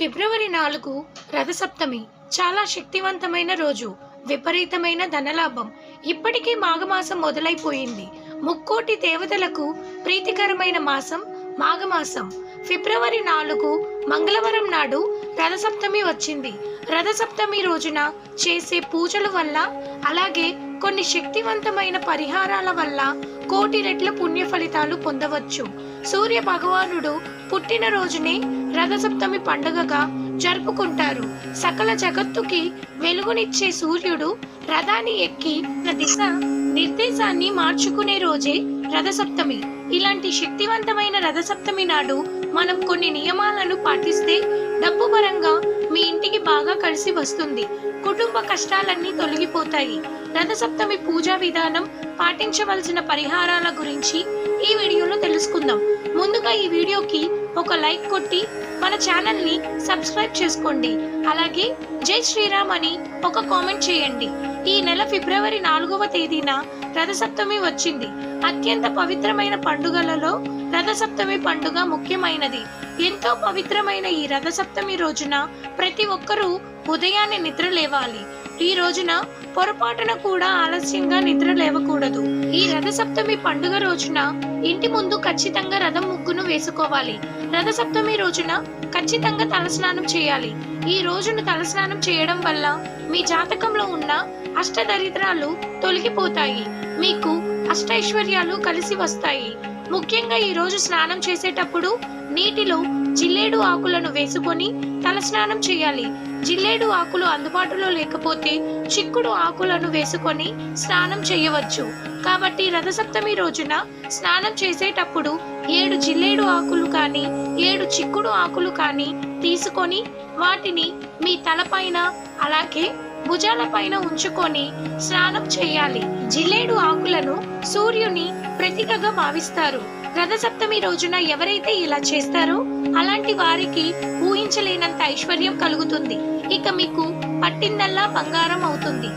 ఫిబ్రవరి నాలుగు రథసప్తమి. చాలా శక్తివంతమైన రోజు. విపరీతమైన ధనలాభం. ఇప్పటికే మాఘమాసం మొదలైపోయింది. ముక్కోటి దేవతలకు ప్రీతికరమైన మాసం మాఘమాసం. ఫిబ్రవరి నాలుగు మంగళవారం నాడు రథసప్తమి వచ్చింది. రథసప్తమి రోజున చేసే పూజల వల్ల అలాగే కొన్ని శక్తివంతమైన పరిహారాల వల్ల కోటి రెట్ల పుణ్య ఫలితాలు పొందవచ్చు. సూర్య భగవానుడు పుట్టిన రోజునే రథసప్తమి పండుగగా జరుపుకుంటారు. సకల జగత్తుకి వెలుగునిచ్చే సూర్యుడు రథాన్ని ఎక్కి తన దిశ నిర్దేశాన్ని మార్చుకునే రోజే రథసప్తమి. ఇలాంటి శక్తివంతమైన రథసప్తమి నాడు మనం కొన్ని నియమాలను పాటిస్తే డబ్బు పరంగా మీ ఇంటికి బాగా కలిసి వస్తుంది. కుటుంబ కష్టాలన్నీ తొలగిపోతాయి. రథసప్తమి పూజా విధానం పాటించవలసిన పరిహారాల గురించి ఈ వీడియోలో తెలుసుకుందాం. ముందుగా ఈ వీడియోకి ఒక లైక్ కొట్టి మన ఛానల్ని సబ్స్క్రైబ్ చేసుకోండి. అలాగే జై శ్రీరామ్ అని ఒక కామెంట్ చేయండి. ఈ నెల ఫిబ్రవరి నాలుగవ తేదీన రథసప్తమి వచ్చింది. అత్యంత పవిత్రమైన పండుగలలో రథసప్తమి పండుగ ముఖ్యమైనది. ఎంతో పవిత్రమైన ఈ రథసప్తమి రోజున ప్రతి ఒక్కరూ ఉదయాన్నే నిద్ర లేవాలి ఈ రోజున పొరపాటున కూడా ఆలస్యంగా నిద్ర లేవకూడదు. ఈ రథ సప్తమి పండుగ రోజున ఇంటి ముందు ఖచ్చితంగా రథం ముగ్గును వేసుకోవాలి. రథసప్తమి రోజున ఖచ్చితంగా తలస్నానం చేయాలి. ఈ రోజున తలస్నానం చేయడం వల్ల మీ జాతకంలో ఉన్న అష్టదరిద్రాలు తొలగిపోతాయి. మీకు అష్టైశ్వర్యాలు కలిసి వస్తాయి. ముఖ్యంగా ఈ రోజు స్నానం చేసేటప్పుడు నీటిలో జిల్లేడు ఆకులను వేసుకొని తలస్నానం చేయాలి. జిల్లేడు ఆకులు అందుబాటులో లేకపోతే చిక్కుడు ఆకులను వేసుకొని స్నానం చేయవచ్చు. కాబట్టి రథసప్తమి రోజున స్నానం చేసేటప్పుడు ఏడు జిల్లేడు ఆకులు కానీ ఏడు చిక్కుడు ఆకులు కానీ తీసుకొని వాటిని మీ తలపైన అలాగే భుజాల పైన ఉంచుకొని స్నానం చేయాలి. జిల్లేడు ఆకులను సూర్యుని ప్రతీకగా భావిస్తారు. రథసప్తమి రోజున ఎవరైతే ఇలా చేస్తారో అలాంటి వారికి ఊహించలేనంత ఐశ్వర్యం కలుగుతుంది. ఇక మీకు పట్టిందల్లా బంగారం అవుతుంది.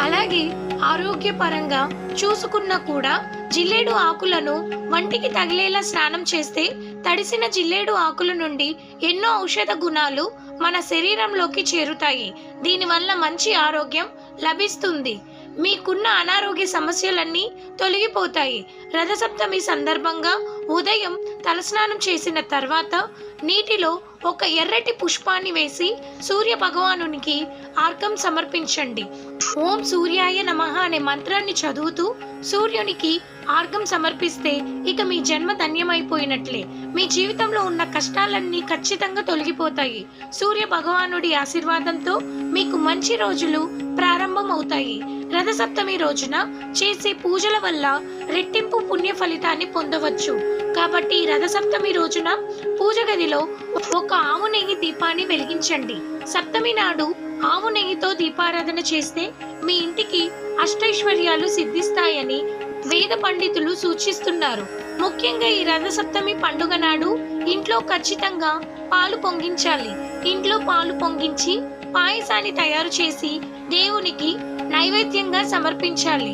అలాగే ఆరోగ్యపరంగా చూసుకున్నా కూడా జిల్లేడు ఆకులను వంటికి తగిలేలా స్నానం చేస్తే తడిసిన జిల్లేడు ఆకుల నుండి ఎన్నో ఔషధ గుణాలు మన శరీరంలోకి చేరుతాయి. దీనివల్ల మంచి ఆరోగ్యం లభిస్తుంది. మీకున్న అనారోగ్య సమస్యలన్నీ తొలగిపోతాయి. రథసప్తమి సందర్భంగా ఉదయం తలస్నానం చేసిన తర్వాత నీటిలో ఒక ఎర్రటి పుష్పాన్ని వేసి సూర్య భగవానునికి ఆర్గం సమర్పించండి. ఓం సూర్యాయ నమః అనే మంత్రాన్ని చదువుతూ సూర్యునికి ఆర్గం సమర్పిస్తే ఇక మీ జన్మ ధన్యమైపోయినట్లే. మీ జీవితంలో ఉన్న కష్టాలన్నీ ఖచ్చితంగా తొలగిపోతాయి. సూర్య భగవానుడి ఆశీర్వాదంతో మీకు మంచి రోజులు ప్రారంభం అవుతాయి రథసప్తమి రోజున చేసే పూజల వల్ల రెట్టింపు పుణ్య ఫలితాన్ని పొందవచ్చు. కాబట్టి రథసప్తమి రోజున పూజ గదిలో ఒక ఆవు నెయ్యి దీపాన్ని వెలిగించండి. సప్తమి నాడు ఆవు నెయ్యితో దీపారాధన చేస్తే మీ ఇంటికి అష్టైశ్వర్యాలు సిద్ధిస్తాయని వేద పండితులు సూచిస్తున్నారు. ముఖ్యంగా ఈ రథసప్తమి పండుగ నాడు ఇంట్లో ఖచ్చితంగా పాలు పొంగించాలి. ఇంట్లో పాలు పొంగించి పాయసాన్ని తయారు చేసి దేవునికి నైవేద్యంగా సమర్పించాలి.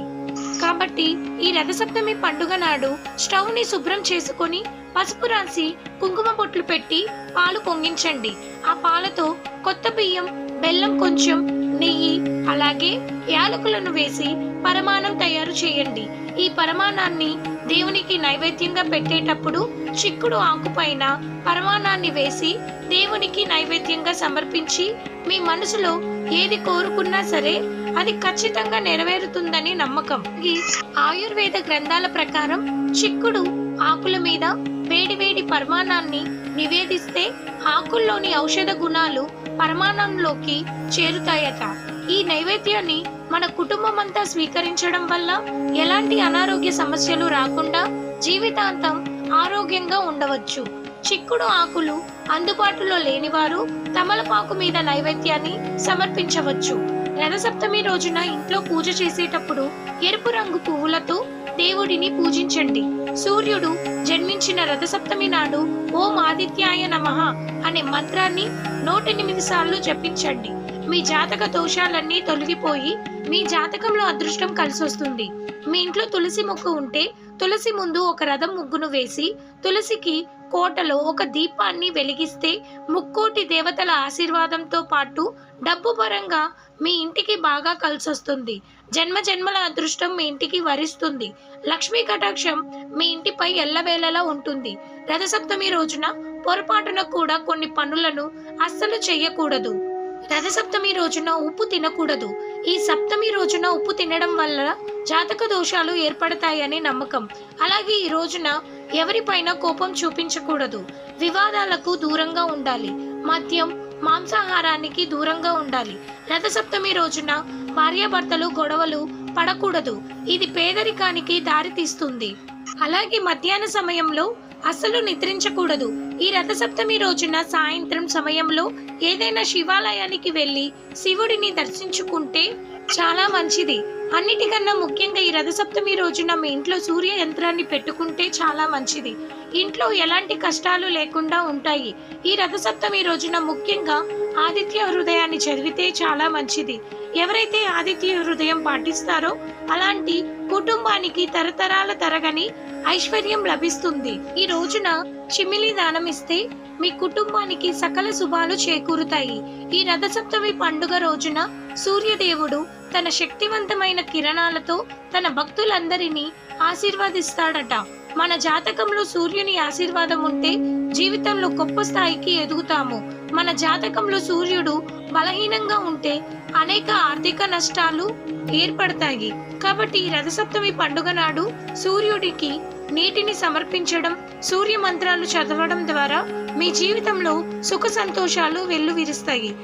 కాబట్టి ఈ రథసప్తమి పండుగ నాడు స్టవ్ని శుభ్రం చేసుకొని పసుపు రాసి కుంకుమ బొట్లు పెట్టి పాలు పొంగించండి. ఆ పాలతో కొత్త బియ్యం బెల్లం కొంచెం నెయ్యి అలాగే యాలకులను వేసి పరమాణం తయారు చేయండి. ఈ పరమాణాన్ని దేవునికి నైవేద్యంగా పెట్టేటప్పుడు చిక్కుడు ఆకుపైన పరమాణాన్ని వేసి దేవునికి నైవేద్యంగా సమర్పించి మీ మనసులో ఏది కోరుకున్నా సరే అది ఖచ్చితంగా నెరవేరుతుందని నమ్మకం. ఈ ఆయుర్వేద గ్రంథాల ప్రకారం చిక్కుడు ఆకుల మీద వేడి వేడి పరమాణాన్ని నివేదిస్తే ఆకుల్లోని ఔషధ గుణాలు పరమాణంలోకి చేరుతాయట. ఈ నైవేద్యాన్ని మన కుటుంబం అంతా స్వీకరించడం వల్ల ఎలాంటి అనారోగ్య సమస్యలు రాకుండా జీవితాంతం ఆరోగ్యంగా ఉండవచ్చు. చిక్కుడు ఆకులు అందుబాటులో లేనివారు తమలపాకు మీద నైవేద్యాన్ని సమర్పించవచ్చు. రథసప్తమి రోజున ఇంట్లో పూజ చేసేటప్పుడు ఎరుపు రంగు పువ్వులతో దేవుడిని పూజించండి. సూర్యుడు జన్మించిన రథసప్తమి నాడు ఓం ఆదిత్యాయ నమః అనే మంత్రాన్ని నూట ఎనిమిది సార్లు జపించండి. మీ జాతక దోషాలన్నీ తొలగిపోయి మీ జాతకంలో అదృష్టం కలిసొస్తుంది. మీ ఇంట్లో తులసి మొక్క ఉంటే తులసి ముందు ఒక రథం ముగ్గును వేసి తులసికి కోటలో ఒక దీపాన్ని వెలిగిస్తే ముక్కోటి దేవతల ఆశీర్వాదంతో పాటు డబ్బు పరంగా మీ ఇంటికి బాగా కలిసొస్తుంది. జన్మ జన్మల అదృష్టం మీ ఇంటికి వరిస్తుంది. లక్ష్మీ కటాక్షం మీ ఇంటిపై ఎల్లవేళలా ఉంటుంది. రథసప్తమి రోజున పొరపాటున కూడా కొన్ని పనులను అస్సలు చేయకూడదు. రథసప్తమి రోజున ఉప్పు తినకూడదు. ఈ సప్తమి రోజున ఉప్పు తినడం వల్ల జాతక దోషాలు ఏర్పడతాయనే నమ్మకం. అలాగే ఈ రోజున ఎవరిపైన కోపం చూపించకూడదు. వివాదాలకు దూరంగా ఉండాలి. మద్యం మాంసాహారానికి దూరంగా ఉండాలి. రథసప్తమి రోజున భార్యాభర్తలు గొడవలు పడకూడదు. ఇది పేదరికానికి దారితీస్తుంది. అలాగే మధ్యాహ్న సమయంలో అస్సలు నిద్రించకూడదు. ఈ రథసప్తమి రోజున సాయంత్రం సమయంలో ఏదైనా శివాలయానికి వెళ్ళి శివుడిని దర్శించుకుంటే చాలా మంచిది. అన్నిటికన్నా ముఖ్యంగా ఈ రథసప్తమి రోజున మీ ఇంట్లో సూర్య యంత్రాన్ని పెట్టుకుంటే చాలా మంచిది. ఇంట్లో ఎలాంటి కష్టాలు లేకుండా ఉంటాయి. ఈ రథసప్తమి రోజున ముఖ్యంగా ఆదిత్య హృదయాన్ని చదివితే చాలా మంచిది. ఎవరైతే ఆదిత్య హృదయం పాటిస్తారో అలాంటి కుటుంబానికి తరతరాల తరగని ఐశ్వర్యం లభిస్తుంది. ఈ రోజున చిమిలి దానం ఇస్తే మీ కుటుంబానికి సకల శుభాలు చేకూరుతాయి. ఈ రథసప్తమి పండుగ రోజున సూర్యదేవుడు తన శక్తివంతమైన కిరణాలతో తన భక్తులందరినీ ఆశీర్వదిస్తాడట. మన జాతకంలో సూర్యుని ఆశీర్వాదం ఉంటే జీవితంలో గొప్ప స్థాయికి ఎదుగుతాము. మన జాతకంలో సూర్యుడు బలహీనంగా ఉంటే అనేక ఆర్థిక నష్టాలు ఏర్పడతాయి. కాబట్టి రథసప్తమి పండుగ నాడు సూర్యుడికి నీటిని సమర్పించడం సూర్య మంత్రాలు చదవడం ద్వారా మీ జీవితంలో సుఖ సంతోషాలు వెల్లువిరుస్తాయి.